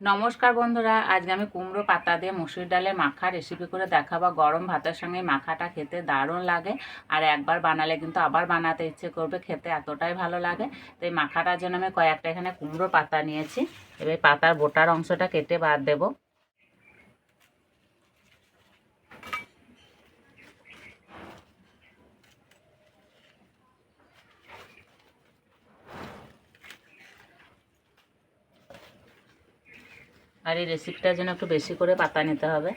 নমস্কার বন্ধুরা, আজকে আমি কুমড়ো পাতা দিয়ে মুসুর ডালে মাখা রেসিপি করে দেখাবো। গরম ভাতের সঙ্গে মাখাটা খেতে দারুণ লাগে আর একবার বানালে কিন্তু আবার বানাতে ইচ্ছে করবে, খেতে এতটাই ভালো লাগে। তো এই মাখাটার জন্য আমি কয়েকটা এখানে কুমড়ো পাতা নিয়েছি। এবার পাতার বোটার অংশটা কেটে বাদ দেবো। আর এই রেসিপিটার জন্য একটু বেশি করে পাতা নিতে হবে।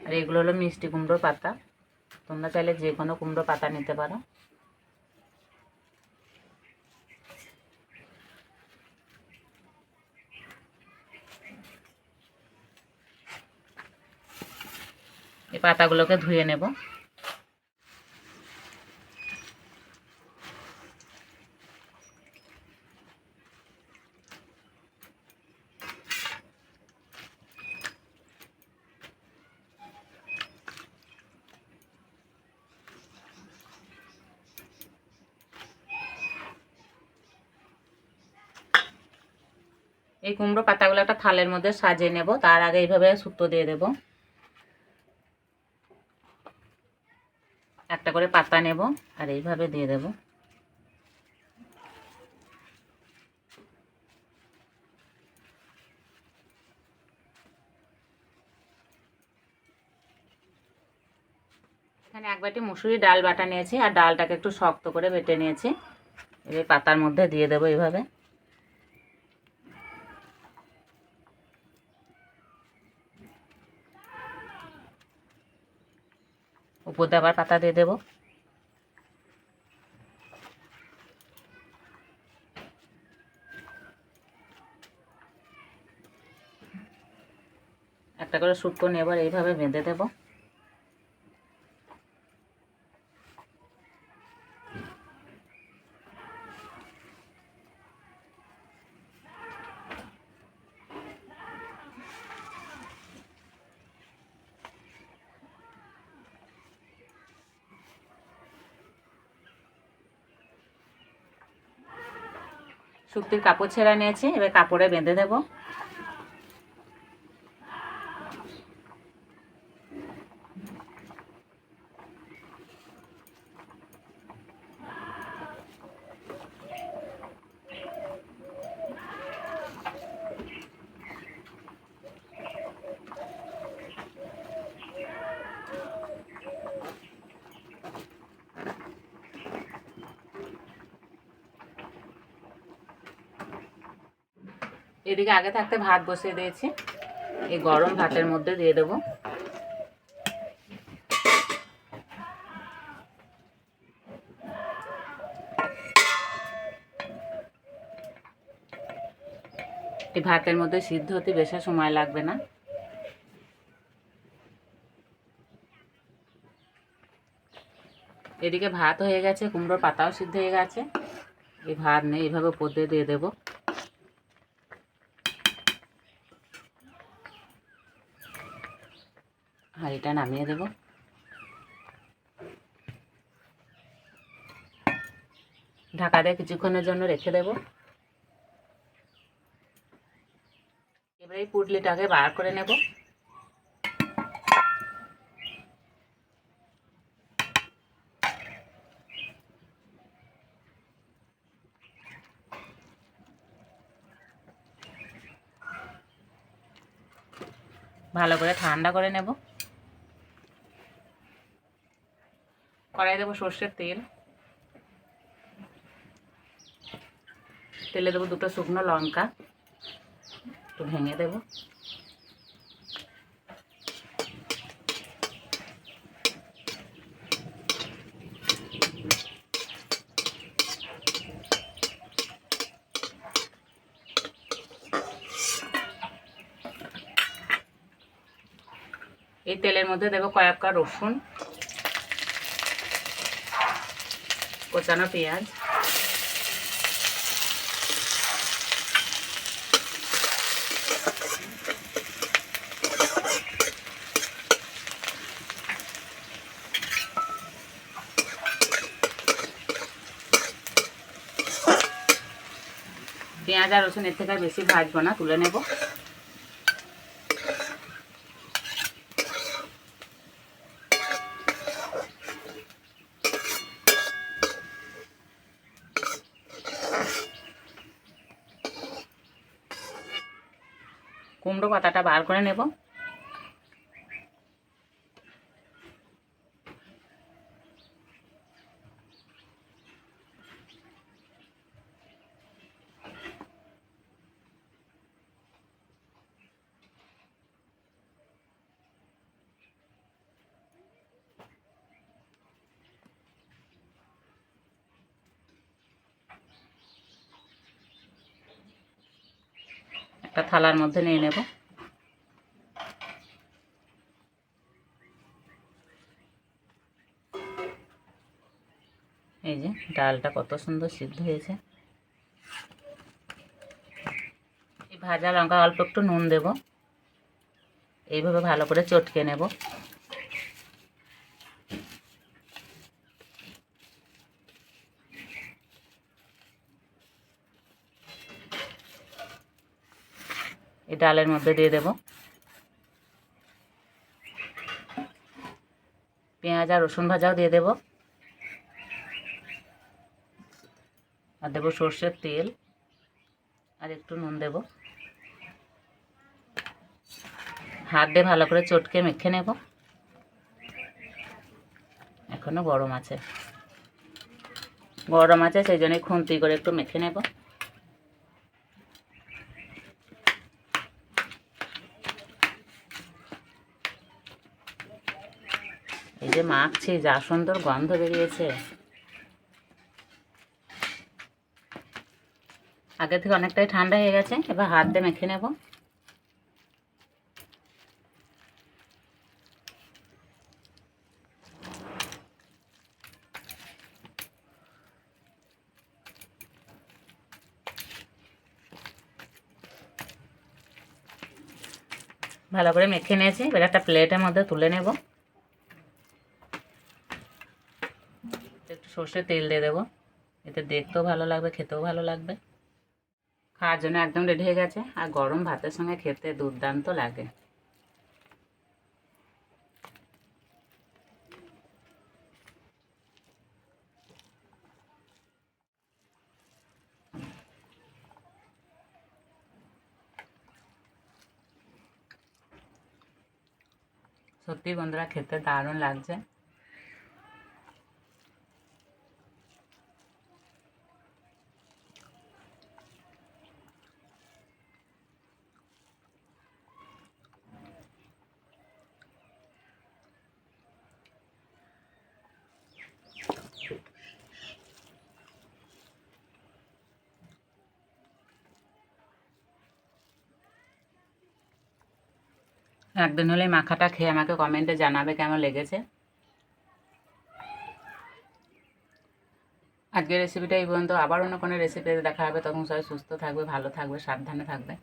আর এগুলো হলো মিষ্টি কুমড়োর পাতা। তোমরা চাইলে যে কোনো কুমড়ো পাতা নিতে পারো। পাতাগুলোকে ধুয়ে নেব। এই কুমড়ো পাতাগুলো একটা থালের মধ্যে সাজিয়ে নেব। তার আগে এইভাবে সুতো দিয়ে দেবো। একটা করে পাতা নেব আর এইভাবে দিয়ে দেব। এখানে এক বাটি মুসুরি ডাল বাটা নিয়েছি আর ডালটাকে একটু শক্ত করে বেটে নিয়েছি। এবার পাতার মধ্যে দিয়ে দেবো এইভাবে। উপর দিয়ে আবার পাতা দিয়ে দেবো। একটা করে শুক্তো নিয়ে এবার এইভাবে বেঁধে দেবো। শুক্তির কাপড় ছেঁড়া নিয়েছি এবার কাপড়ে বেঁধে দেব। এদিকে আগে থাকতে ভাত বসিয়ে দিয়েছি। এই গরম ভাতের মধ্যে দিয়ে দেবো। এই ভাতের মধ্যে সিদ্ধ হতে বেশি সময় লাগবে না। এদিকে ভাত হয়ে গেছে, কুমড়োর পাতাও সিদ্ধ হয়ে গেছে। এই ভাত নেই এইভাবে দিয়ে দিয়ে দেবো। হাঁড়িটা নামিয়ে দেব। ঢাকা দিয়ে কিছুক্ষণের জন্য রেখে দেব। এবারে পুটলিটাকে বার করে নেব। ভালো করে ঠান্ডা করে নেব। কড়াই দেবো সর্ষের তেল। তেলে দেবো দুটো শুকনো লঙ্কা। একটু ভেঙে দেবো। এই তেলের মধ্যে দেবো কয়েকটা রসুন। কোচানো পেঁয়াজ। পেঁয়াজ আর রসুন এর থেকে বেশি ভাজবো না তুলে নেব। কুমড়ো পাতাটা বার করে নেব। একটা থালার মধ্যে নিয়ে নেব। এই যে ডালটা কত সুন্দর সিদ্ধ হয়েছে। এই ভাজা লঙ্কা অল্প একটু নুন দেব। এইভাবে ভালো করে চটকে নেব। এই ডালের মধ্যে দিয়ে দেব। পেঁয়াজ আর রসুন ভাজাও দিয়ে দেব। আর দেবো সর্ষের তেল। আর একটু নুন দেব। হাত দিয়ে ভালো করে চটকে মেখে নেব। এখনও গরম আছে। গরম আছে, সেই জন্যই খুন্তি করে একটু মেখে নেব এই যে মাখছি, যা সুন্দর গন্ধ বেরিয়েছে। আগে থেকে অনেকটাই ঠান্ডা হয়ে গেছে, এবার হাত দিয়ে মেখে নেব। ভালো করে মেখে নিয়েছি, এবার একটা প্লেটের মধ্যে তুলে নেব। সর্ষের তেল দিয়ে দেবো। এতে দেখতেও ভালো লাগবে, খেতেও ভালো লাগবে। খাওয়ার জন্য একদম রেডি হয়ে গেছে। আর গরম ভাতের সঙ্গে খেতে দুর্দান্ত লাগে। সত্যি বন্ধুরা, খেতে দারুণ লাগছে। একদিন হলে মাখাটা খেয়ে আমাকে কমেন্টে জানাবে কেমন লেগেছে। আজকের রেসিপিটা এই পর্যন্ত। আবার অন্য কোনো রেসিপিতে দেখা হবে। তখন সবাই সুস্থ থাকবে, ভালো থাকবে, সাবধানে থাকবে।